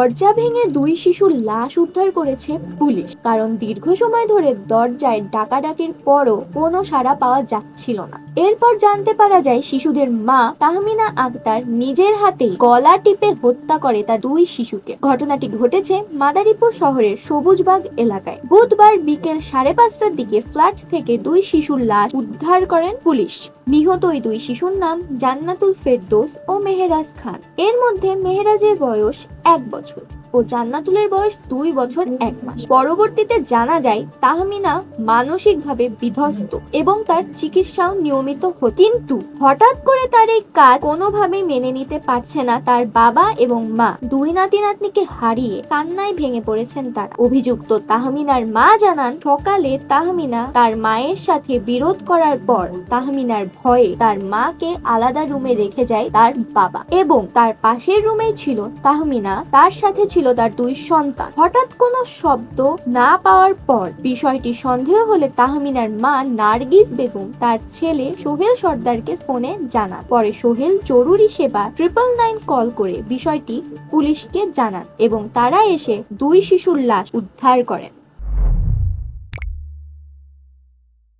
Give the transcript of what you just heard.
দরজা ভেঙে দুই শিশুর লাশ উদ্ধার করেছে পুলিশ। কারণ দীর্ঘ সময় ধরে দরজায় ডাকাডাকির পরও কোনো সাড়া পাওয়া যাচ্ছিল না। এরপর জানতে পারা যায় শিশুদের মা তাহমিনা আক্তার নিজের হাতেই গলা টিপে হত্যা করে তার দুই শিশুকে। ঘটনাটি ঘটেছে মাদারীপুর শহরের সবুজবাগ এলাকায়। বুধবার বিকেল সাড়ে পাঁচটার দিকে ফ্ল্যাট থেকে দুই শিশুর লাশ উদ্ধার করেন পুলিশ। নিহত ওই দুই শিশুর নাম জান্নাতুল ফেরদোস ও মেহেরাজ খান। এর মধ্যে মেহেরাজের বয়স এক বছর। ও জান্নাতুলের বয়স দুই বছর এক মাস। পরবর্তীতে জানা যায়, তাহমিনা মানসিকভাবে বিধ্বস্ত এবং তার চিকিৎসাও নিয়মিত হতো। কিন্তু হঠাৎ করে তার এই কাজ কোনোভাবেই মেনে নিতে পারছে না তার বাবা এবং মা। দুই নাতি নাতনিকে হারিয়ে কান্নায় ভেঙে পড়েছেন তারা অভিযুক্ত তাহমিনার মা জানান, সকালে তাহমিনা তার মায়ের সাথে বিরোধ করার পর তাহমিনার ভয়ে তার মাকে আলাদা রুমে রেখে যায় তার বাবা এবং তার পাশের রুমেই ছিল তাহমিনা। তার সাথে ছিল তার দুই সন্তান। হঠাৎ কোনো শব্দ না পাওয়ার পর বিষয়টি সন্দেহ হলে তাহমিনার মা নার্গিস বেগম তার ছেলে সোহেল সর্দারকে ফোনে জানান। পরে সোহেল জরুরি সেবা ট্রিপল নাইন কল করে বিষয়টি পুলিশকে জানান এবং তারা এসে দুই শিশুর লাশ উদ্ধার করেন।